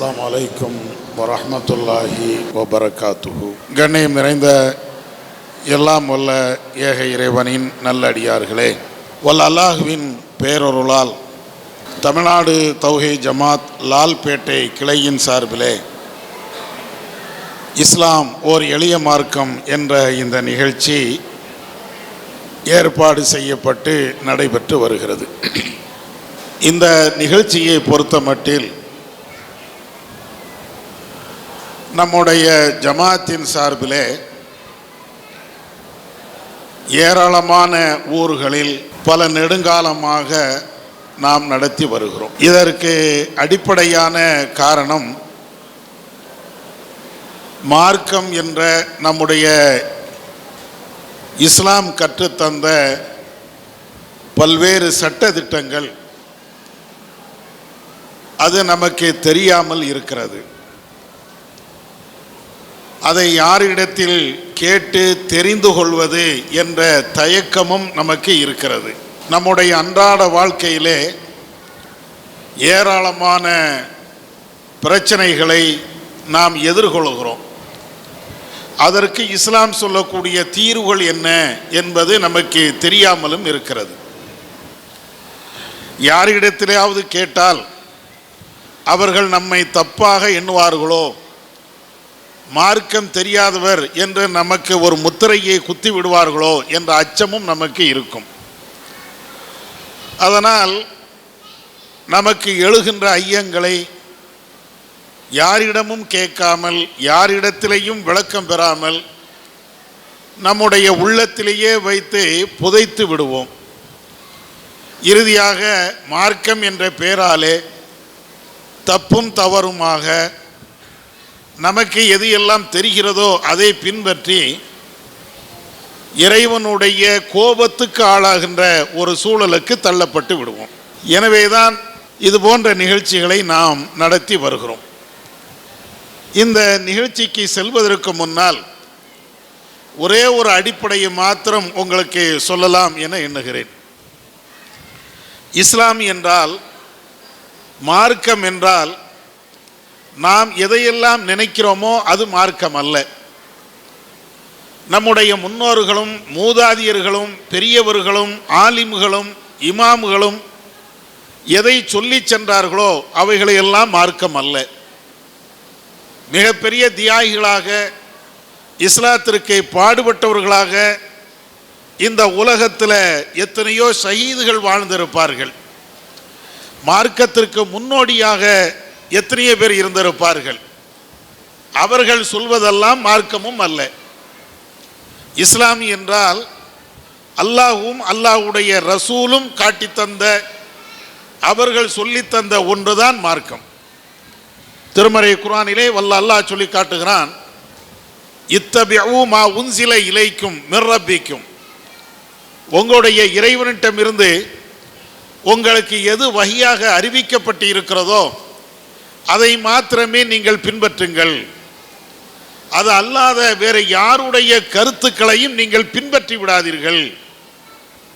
அஸ்லாம் அலைக்கும் வரமத்துல்லாஹி வபரகாத்துஹு. கண்ணியம் நிறைந்த எல்லாம் வல்ல ஏக இறைவனின் நல்லடியார்களே வல்ல அல்லாஹுவின் பேரொருளால் தமிழ்நாடு தௌஹி ஜமாத் லால்பேட்டை கிளையின் சார்பிலே இஸ்லாம் ஓர் எளிய மார்க்கம் என்ற இந்த நிகழ்ச்சி ஏற்பாடு செய்யப்பட்டு நடைபெற்று வருகிறது. இந்த நிகழ்ச்சியை பொறுத்த மட்டில் நம்முடைய ஜமாத்தின் சார்பிலே ஏராளமான ஊர்களில் பல நெடுங்காலமாக நாம் நடத்தி வருகிறோம். இதற்கு அடிப்படையான காரணம் மார்க்கம் என்ற நம்முடைய இஸ்லாம் கற்றுத்தந்த பல்வேறு சட்ட திட்டங்கள் அது நமக்கு தெரியாமல் இருக்கிறது. அதை யாரிடத்தில் கேட்டு தெரிந்து கொள்வது என்ற தயக்கமும் நமக்கு இருக்கிறது. நம்முடைய அன்றாட வாழ்க்கையிலே ஏராளமான பிரச்சனைகளை நாம் எதிர்கொள்கிறோம். அதற்கு இஸ்லாம் சொல்லக்கூடிய தீர்வுகள் என்ன என்பது நமக்கு தெரியாமலும் இருக்கிறது. யாரிடத்திலேயாவது கேட்டால் அவர்கள் நம்மை தப்பாக எண்ணுவார்களோ மார்க்கம் தெரியாதவர் என்று நமக்கு ஒரு முத்திரையை குத்தி விடுவார்களோ என்ற அச்சமும் நமக்கு இருக்கும். அதனால் நமக்கு எழுகின்ற ஐயங்களை யாரிடமும் கேட்காமல் யாரிடத்திலேயும் விளக்கம் பெறாமல் நம்முடைய உள்ளத்திலேயே வைத்து புதைத்து விடுவோம். இறுதியாக மார்க்கம் என்ற பெயராலே தப்பும் தவறுமாக நமக்கு எது எல்லாம் தெரிகிறதோ அதை பின்பற்றி இறைவனுடைய கோபத்துக்கு ஆளாகின்ற ஒரு சூழலுக்கு தள்ளப்பட்டு விடுவோம். எனவேதான் இது போன்ற நிகழ்ச்சிகளை நாம் நடத்தி வருகிறோம். இந்த நிகழ்ச்சிக்கு செல்வதற்கு முன்னால் ஒரே ஒரு அடிப்படையை மாத்திரம் உங்களுக்கு சொல்லலாம் என எண்ணுகிறேன். இஸ்லாம் என்றால் மார்க்கம் என்றால் நாம் எதையெல்லாம் நினைக்கிறோமோ அது மார்க்கம் அல்ல. நம்முடைய முன்னோர்களும் மூதாதியர்களும் பெரியவர்களும் ஆலிம்களும் இமாம்களும் எதை சொல்லி சென்றார்களோ அவைகளையெல்லாம் மார்க்கம் அல்ல. மிகப்பெரிய தியாகிகளாக இஸ்லாத்திற்கு பாடுபட்டவர்களாக இந்த உலகத்தில் எத்தனையோ ஷஹீதுகள் வாழ்ந்திருப்பார்கள். மார்க்கத்திற்கு முன்னோடியாக எத்தனையோ பேர் இருந்திருப்பார்கள். அவர்கள் சொல்வதெல்லாம் மார்க்கமும் அல்ல. இஸ்லாம் என்றால் அல்லாஹும் அல்லாஹுடைய ரசூலும் காட்டித்தந்த அவர்கள் சொல்லித்தந்த ஒன்றுதான் மார்க்கம். திருமறை குரானிலே வல்ல அல்லாஹ் சொல்லி காட்டுகிறான் இத்தபியவு மா உன்சில இலைக்கும் மிர்ரப்பிக்கும் உங்களுடைய இறைவனிடமிருந்து உங்களுக்கு எது வகையாக அறிவிக்கப்பட்டு இருக்கிறதோ அதை மாத்திரமே நீங்கள் பின்பற்றுங்கள். அது அல்லாத வேற யாருடைய கருத்துக்களையும் நீங்கள் பின்பற்றி விடாதீர்கள்.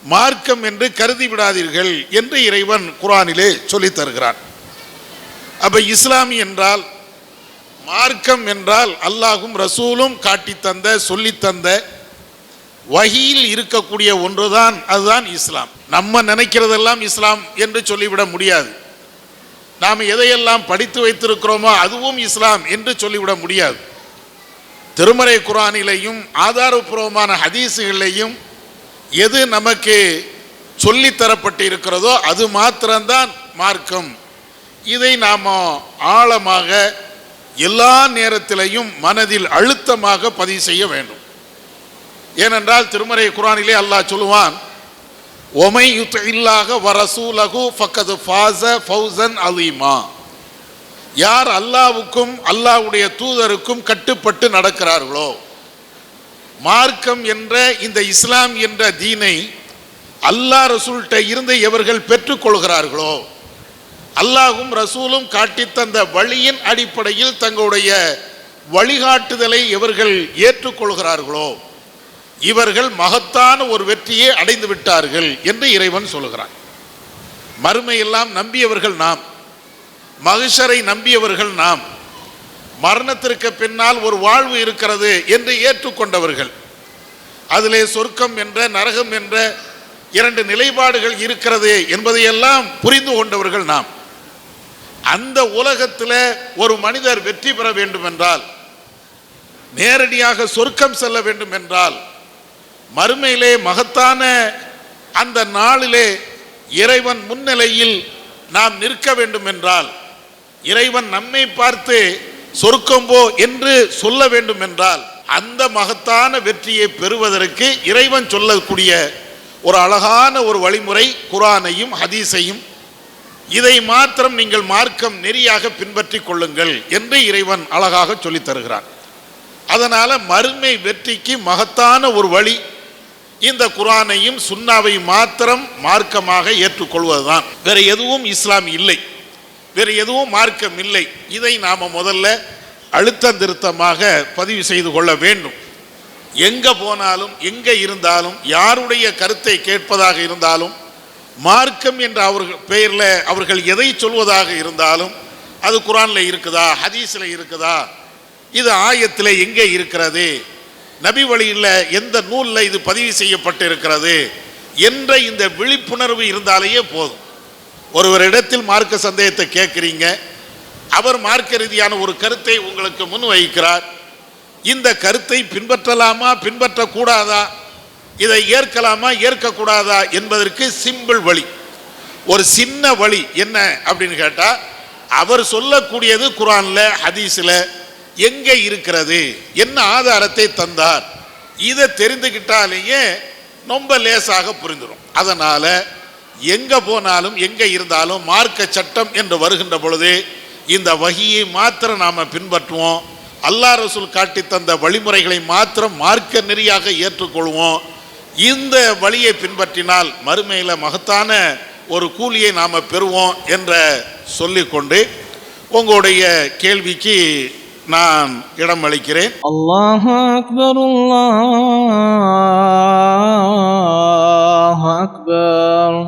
மார்க்கம் என்று கருதி விடாதீர்கள் என்று இறைவன் குரானிலே சொல்லித் தருகிறான். அப்ப இஸ்லாம் என்றால் மார்க்கம் என்றால் அல்லாஹும் ரசூலும் காட்டித்தந்த சொல்லித்தந்த வகையில் இருக்கக்கூடிய ஒன்றுதான் அதுதான் இஸ்லாம். நம்ம நினைக்கிறதெல்லாம் இஸ்லாம் என்று சொல்லிவிட முடியாது. நாம் எதையெல்லாம் படித்து வைத்திருக்கிறோமோ அதுவும் இஸ்லாம் என்று சொல்லிவிட முடியாது. திருமறை குரானிலையும் ஆதாரபூர்வமான ஹதீஸுகளிலையும் எது நமக்கு சொல்லித்தரப்பட்டு இருக்கிறதோ அது மாத்திரம்தான் மார்க்கம். இதை நாம் ஆழமாக எல்லா நேரத்திலையும் மனதில் அழுத்தமாக பதிவு செய்ய வேண்டும். ஏனென்றால் திருமறை குரானிலே அல்லாஹ் சொல்லுவான் ஒமை யுத் இல்லாக வரசூலகு ஃபக்கது ஃபாச ஃபௌசன் அலீமா யார் அல்லாவுக்கும் அல்லாவுடைய தூதருக்கும் கட்டுப்பட்டு நடக்கிறார்களோ மார்க்கம் என்ற இந்த இஸ்லாம் என்ற தீனை அல்லாஹ் ரசூல்கிட்ட இருந்து எவர்கள் பெற்றுக்கொள்கிறார்களோ அல்லாஹும் ரசூலும் காட்டித்தந்த வழியின் அடிப்படையில் தங்களுடைய வழிகாட்டுதலை இவர்கள் ஏற்றுக்கொள்கிறார்களோ இவர்கள் மகத்தான ஒரு வெற்றியை அடைந்து விட்டார்கள் என்று இறைவன் சொல்கிறான் மறுமையெல்லாம் நம்பியவர்கள் நாம். மகிஷரை நம்பியவர்கள் நாம். மரணத்திற்கு பின்னால் ஒரு வாழ்வு இருக்கிறது என்று ஏற்றுக்கொண்டவர்கள். அதிலே சொர்க்கம் என்ற நரகம் என்ற இரண்டு நிலைப்பாடுகள் இருக்கிறது என்பதையெல்லாம் புரிந்து கொண்டவர்கள் நாம். அந்த உலகத்தில் ஒரு மனிதர் வெற்றி பெற வேண்டும் என்றால் நேரடியாக சொர்க்கம் செல்ல வேண்டும் என்றால் மறுமையிலே மகத்தான அந்த நாளிலே இறைவன் முன்னிலையில் நாம் நிற்க வேண்டும் என்றால் இறைவன் நம்மை பார்த்து சொருக்கம்போ என்று சொல்ல வேண்டும் என்றால் அந்த மகத்தான வெற்றியை பெறுவதற்கு இறைவன் சொல்லக்கூடிய ஒரு அழகான ஒரு வழிமுறை குரானையும் ஹதீஸையும். இதை மாத்திரம் நீங்கள் மார்க்கம் நெறியாக பின்பற்றி கொள்ளுங்கள் என்று இறைவன் அழகாக சொல்லித் தருகிறான். அதனால் மறுமை வெற்றிக்கு மகத்தான ஒரு வழி இந்த குரானையும் சுன்னாவையும் மாத்திரம் மார்க்கமாக ஏற்றுக்கொள்வதுதான். வேற எதுவும் இஸ்லாம் இல்லை. வேற எதுவும் மார்க்கம் இல்லை. இதை நாம் முதல்ல அழுத்தம் திருத்தமாக பதிவு செய்து கொள்ள வேண்டும். எங்க போனாலும் எங்க இருந்தாலும் யாருடைய கருத்தை கேட்பதாக இருந்தாலும் மார்க்கம் என்ற அவர்கள் பெயரில் அவர்கள் எதை சொல்வதாக இருந்தாலும் அது குரான்ல இருக்குதா ஹதீஸில் இருக்குதா இது ஆயத்தில் எங்கே இருக்கிறது நபி வழியில் எந்த நூலில் இது பதிவு செய்யப்பட்டு இருக்கிறது என்ற இந்த விழிப்புணர்வு இருந்தாலேயே போதும். ஒருவரிடத்தில் மார்க்க சந்தேகத்தை கேட்குறீங்க அவர் மார்க்க ரீதியான ஒரு கருத்தை உங்களுக்கு முன் வைக்கிறார். இந்த கருத்தை பின்பற்றலாமா பின்பற்றக்கூடாதா இதை ஏற்கலாமா ஏற்கக்கூடாதா என்பதற்கு சிம்பிள் வழி. ஒரு சின்ன வழி என்ன அப்படின்னு கேட்டால் அவர் சொல்லக்கூடியது குரானில் ஹதீஸில் எங்கே இருக்கிறது? என்ன ஆதாரத்தை தந்தார்? இதை தெரிந்துக்கிட்டாலேயே ரொம்ப லேசாக புரிந்துடும் அதனால் எங்கே போனாலும் எங்கே இருந்தாலும் மார்க்க சட்டம் என்று வருகின்ற பொழுது இந்த வகையை மாத்திரம் நாம் பின்பற்றுவோம். அல்லா ரசூல் காட்டி தந்த வழிமுறைகளை மாத்திரம் மார்க்க நெறியாக ஏற்றுக்கொள்வோம். இந்த வழியை பின்பற்றினால் மறுமையில் மகத்தான ஒரு கூலியை நாம் பெறுவோம் என்ற சொல்லிக்கொண்டு உங்களுடைய கேள்விக்கு நான் இடம் அளிக்கிறேன் அல்லாஹ் அக்பர் அல்லாஹ் அக்பர்.